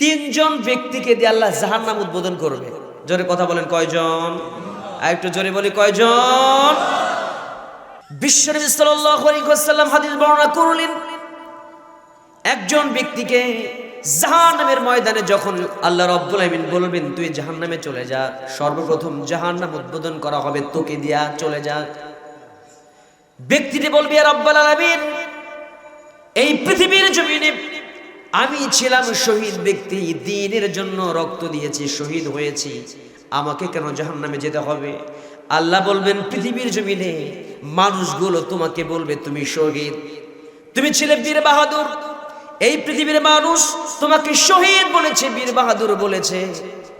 তিনজন ব্যক্তিকে দিয়ে আল্লাহ জাহান্নাম উদ্বোধন করবে। জোরে কথা বলেন কয়জন? আর একটু জোরে বলি কয়জন? হাদিস বর্ণনা করলেন, একজন ব্যক্তিকে জাহান্নামের ময়দানে যখন আল্লাহ রব্বুল বলবেন, তুই জাহান্নামে চলে যা, সর্বপ্রথম জাহান্নাম উদ্বোধন করা হবে তোকে দিয়া, চলে যা। ব্যক্তিটি বলবে রব্বুল এই পৃথিবীর জমিনে আমি ছিলাম শহীদ ব্যক্তি, দিনের জন্য রক্ত দিয়েছি, শহীদ হয়েছি। আমাকে কেন জাহান্নামে যেতে হবে? আল্লাহ বলবেন, পৃথিবীর জমিনে মানুষগুলো তোমাকে বলবে, তুমি শহীদ। তুমি ছিলে বীর বাহাদুর। এই পৃথিবীর মানুষ তোমাকে শহীদ বলেছে, বীর বাহাদুর বলেছে।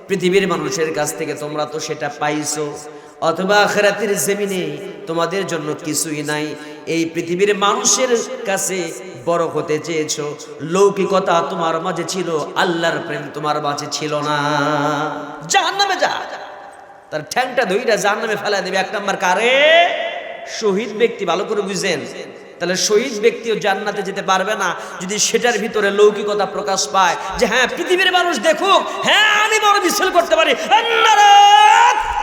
পৃথিবীর মানুষের কাছ থেকে তোমরা তো সেটা পাইছো। অথবা আখেরাতের জমিনে তোমাদের জন্য কিছুই নাই। এই পৃথিবীর মানুষের কাছে বড় হতে চেয়েছো। লৌকিকতা তোমার মাঝে ছিল, আল্লাহর প্রেম তোমার মাঝে ছিল না। জাহান্নামে যা। তার ঠ্যাংটা ধইরা জাহান্নামে ফেলা দেবে। এক নম্বর কারে? শহীদ ব্যক্তি, ভালো করে বুঝেন। তাহলে শহীদ ব্যক্তিও জান্নাতে যেতে পারবে না যদি সেটার ভিতরে লৌকিকতা প্রকাশ পায় যে হ্যাঁ পৃথিবীর মানুষ দেখুক হ্যাঁ আমি বড় মিছিল করতে পারি।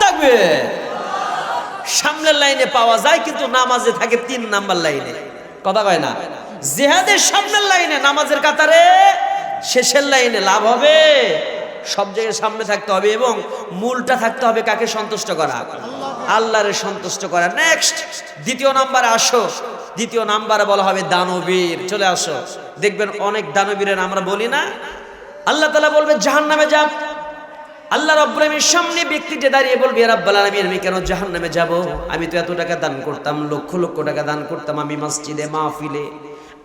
থাকবে সামনের লাইনে পাওয়া যায়, কিন্তু নামাজে থাকে তিন নাম্বার লাইনে। কথা কয় না? জেহাদের সামনের লাইনে, নামাজের কাতারে শেষের লাইনে লাভ হবে। সব জায়গায় সামনে থাকতে হবে এবং মূলটা থাকতে হবে কাকে সন্তুষ্ট করা? আল্লাহরে সন্তুষ্ট করা। নেক্সট দ্বিতীয় নাম্বারে আসো। দ্বিতীয় নাম্বারে বলা হবে দানবীর। চলে আসো। দেখবেন অনেক দানবীরের আমরা বলি না। আল্লাহ তালা বলবে জাহান নামে যা আল্লাহ রব্বুল আলামিনের সামনে ব্যক্তিটা দাঁড়িয়ে বলবে রাব্বাল আলামিন, আমি কেন জাহান্নামে যাব? আমি তো এত টাকা দান করতাম, লক্ষ লক্ষ টাকা দান করতাম আমি মসজিদে, মাহফিলে।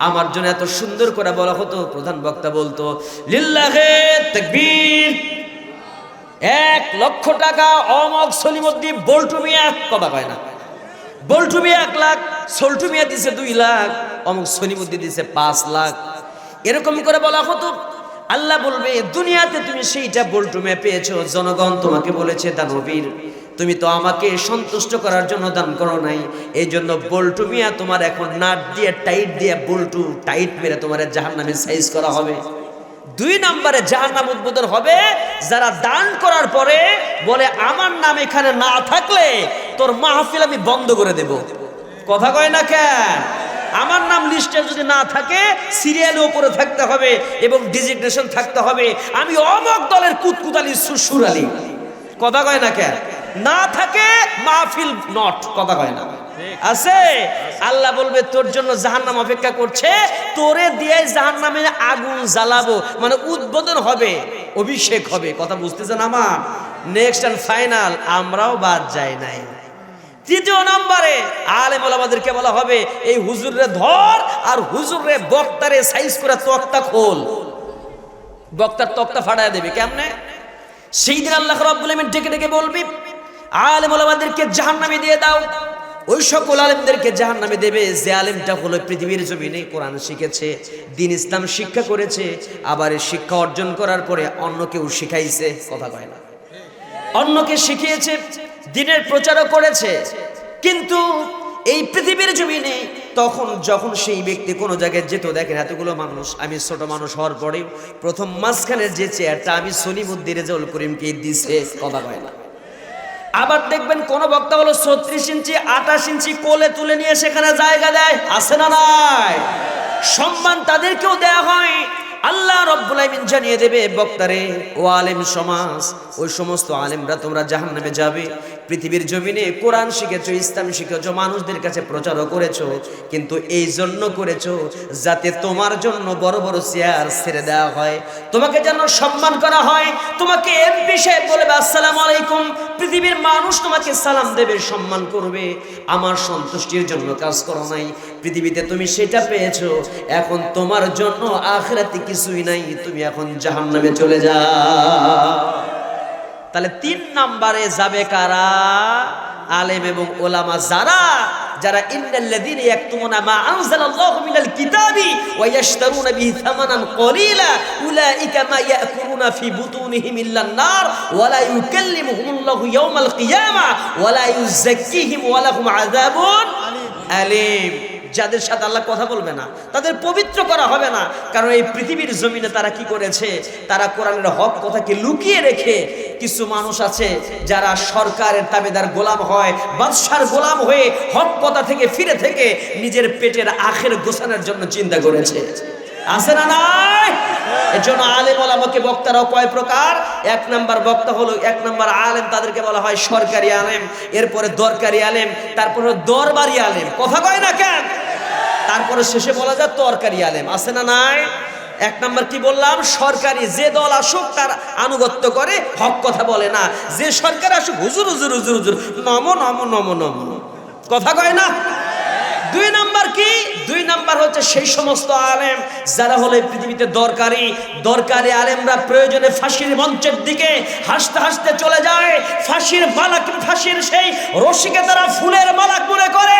আমার জন্য এত সুন্দর করে বলা হতো, প্রধান বক্তা বলতো, লিল্লাহে এক লক্ষ টাকা অমক সলিমুদ্দিন বল্টু মিয়া কথা কয় না? বল্টু মিয়া এক লাখ, সল্টু মিয়া দিছে দুই লাখ, অমুক সলিমুদ্দিন দিছে পাঁচ লাখ। এরকম করে বলা হতো। আল্লাহ বলবে, দুনিয়াতে তুমি সেইটা বল্টুমে পেয়েছ, জনগণ তোমাকে বলেছে দানবীর। তুমি তো আমাকে সন্তুষ্ট করার জন্য দান করো নাই। এই জন্য বল্টু মিয়া, তোমার এখন নাট দিয়ে টাইট দিয়ে বল্টু টাইট মেরে তোমার জাহান নামে সাইজ করা হবে। দুই নম্বরে জাহান নাম উদ্বোধন হবে, যারা দান করার পরে বলে, আমার নাম এখানে না থাকলে তোর মাহফিল আমি বন্ধ করে দেব। কথা কয় না কেন? আমার নাম লিস্টে যদি না থাকে সিরিয়ালের উপরে থাকতে হবে এবং ডিজিগনেশন থাকতে হবে। আমি অমক দলের কুতকুতালি সুসুর আলী কথা কয় না কেন? না থাকে, মাহফিল নট কথা কয় না। আছে? আল্লাহ বলবে, তোর জন্য জাহান্নাম অপেক্ষা করছে, তোরে দিয়ে জাহান্নামে আগুন জ্বালাবো মানে উদ্বোধন হবে, অভিষেক হবে। কথা বুঝতেছেন আমার? নেক্সট অ্যান্ড ফাইনাল আমরাও বাদ যাই নাই। তৃতীয় নম্বরে আলেম আমাদেরকে বলা হবে, এই হুজুরে ধর আর হুজুরে বক্তারে সাইজ করে তক্তা খোল। বক্তার তক্তা ফাটায় দেবে, কেমনে? সেই দিন আল্লাহ রাব্বুল আলামিন ডেকে ডেকে বলবি আলেম আমাদেরকে জাহান্নামে দিয়ে দাও। ওই সকল আলেমদেরকে জাহান্নামে দেবে। যে আলেমটা হলো পৃথিবীর জমিনে কোরআন শিখেছে, দিন ইসলাম শিক্ষা করেছে, আবার শিক্ষা অর্জন করার পরে অন্য কেউ শিখাইছে। কথা কয় না। অন্যকে শিখিয়েছে, দিনের প্রচারও করেছে। কিন্তু এই পৃথিবীর জমিনে তখন যখন সেই ব্যক্তি কোনো জায়গায় যেত, দেখেন এতগুলো মানুষ, আমি ছোট মানুষ হওয়ার পরে প্রথম মাঝখানের যে চেয়ারটা আমি সলিমুদ্দিন রেজাউল করিমকে দিছে। কথা কয় না। আবার দেখবেন কোন বক্তা হলো ছত্রিশ ইঞ্চি, আঠাশ ইঞ্চি কোলে তুলে নিয়ে সেখানে জায়গা দেয়, আছে না নাই? সম্মান তাদেরকেও দেয়া হয়। আল্লাহ রব্বুল আলামিন জানিয়ে দেবে, বক্তারে, ও আলেম সমাজ, ওই সমস্ত আলেমরা তোমরা জাহান্নামে যাবে। পৃথিবীর জমিনে কোরআন শিখেছো, ইসলাম শিখেছো, মানুষদের কাছে প্রচারও করেছ, কিন্তু এই জন্য করেছ যাতে তোমার জন্য বড় বড় চেয়ার ছেড়ে দেওয়া হয়। তোমাকে যেন সম্মান করা হয়, তোমাকে এমপি সাহেব বলবে আসসালামু আলাইকুম। পৃথিবীর মানুষ তোমাকে সালাম দেবে, সম্মান করবে। আমার সন্তুষ্টির জন্য কাজ করো নাই। পৃথিবীতে তুমি সেটা পেয়েছ। এখন তোমার জন্য আখরাতে কিছুই নাই, তুমি এখন জাহান্নামে চলে যাও। তাহলে তিন নাম্বারে যাবে কারা? আলেম এবং ওলামা যারা যারা ইন্নাল্লাযীন ইয়াকতুমুনা মা আনজালাল্লাহু মিনাল কিতাবি ওয়া ইয়াশতারুনা বিহি থামানান কলিলা, উলাইকা মা ইয়াকুলুনা ফি বুতুনিহিম ইল্লান নার, ওয়া লা ইউকাল্লিমুহুমুল্লাহু ইয়াওমাল কিয়ামা, ওয়া লা ইউযাক্কিহিম ওয়া লাহুম আযাবুন আলিম। যাদের সাথে আল্লাহ কথা বলবে না, তাদের পবিত্র করা হবে না। কারণ এই পৃথিবীর জমিনে তারা কি করেছে? তারা কোরআনের হক কথাকে লুকিয়ে রেখে কিছু মানুষ আছে যারা সরকারের তাবেদার গোলাম হয়, বাদশার গোলাম হয়ে হক কথা থেকে ফিরে থেকে নিজের পেটের আখের গোছানোর জন্য চিন্তা করেছে। আছে না নাই? এর জন্য আলেম ওলামাকে বক্তারাও কয় প্রকার। এক নাম্বার বক্তা হলো, এক নাম্বার আলেম তাদেরকে বলা হয় সরকারি আলেম, এরপরে দরকারি আলেম, তারপরে দরবারি আলেম। কথা কয় না কেন? তারপরে শেষে বলা যায় তরকারি আলেম। আছে না নাই? এক নাম্বার কি বললাম? সরকারি যে দল আসুক, তার আনুগত্য করে, হক কথা বলে না। যে সরকার আসুক, হুজুর হুজুর হুজুর হুজুর, নম নম নম নম। কথা কয় না? দুই নাম্বার কি? দুই নাম্বার হচ্ছে সেই সমস্ত আলেম, যারা হলো পৃথিবীতে দরকারি। দরকারি আলেমরা প্রয়োজনে ফাঁসির মঞ্চের দিকে হাসতে হাসতে চলে যায়। ফাঁসির মালাক ফাঁসির সেই রশিকে তারা ফুলের মালাক মনে করে।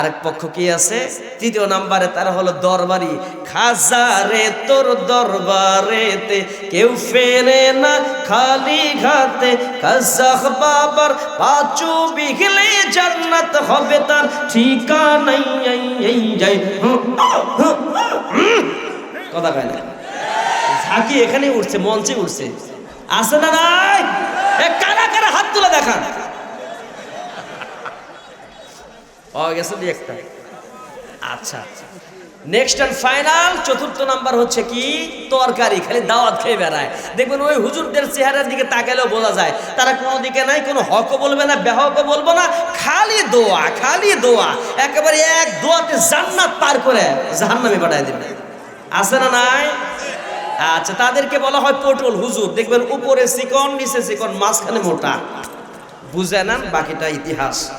আরেক পক্ষ কি আছে? তৃতীয় নাম্বারে তারা হলো দরবারি। খাজারে তোর দরবারেতে কেউ ফেরে না খালি ঘাতে। খাজা বাবার পাঁচু বিঘলে জান্নাত হবে তার ঠিকানাই। যাই। কথা কয় না। ঝাঁকি এখানে উঠছে, মঞ্চে উঠছে। আছে না নাই? কারা কারা হাত তুলে দেখান? পাওয়া গেছে দুই একটা। আচ্ছা। নেক্সট অ্যান্ড ফাইনাল চতুর্থ নাম্বার হচ্ছে কি? তরকারি, খালি দাওয়াত খেয়ে বেড়ায়। দেখবেন ওই হুজুরদের চেহারার দিকে তাকালেও বোঝা যায়, তারা কোনো দিকে নাই, কোনো হকও বলবে না, বেহকও বলব না, খালি দোয়া খালি দোয়া। একেবারে এক দোয়াতে জান্নাত পার করে জাহান্নামে পাঠায় দেবে। আছে না নাই? আচ্ছা তাদেরকে বলা হয় পটল হুজুর। দেখবেন উপরে চিকন, নিচে চিকন, মাঝখানে মোটা। বুঝে নেন বাকিটা ইতিহাস।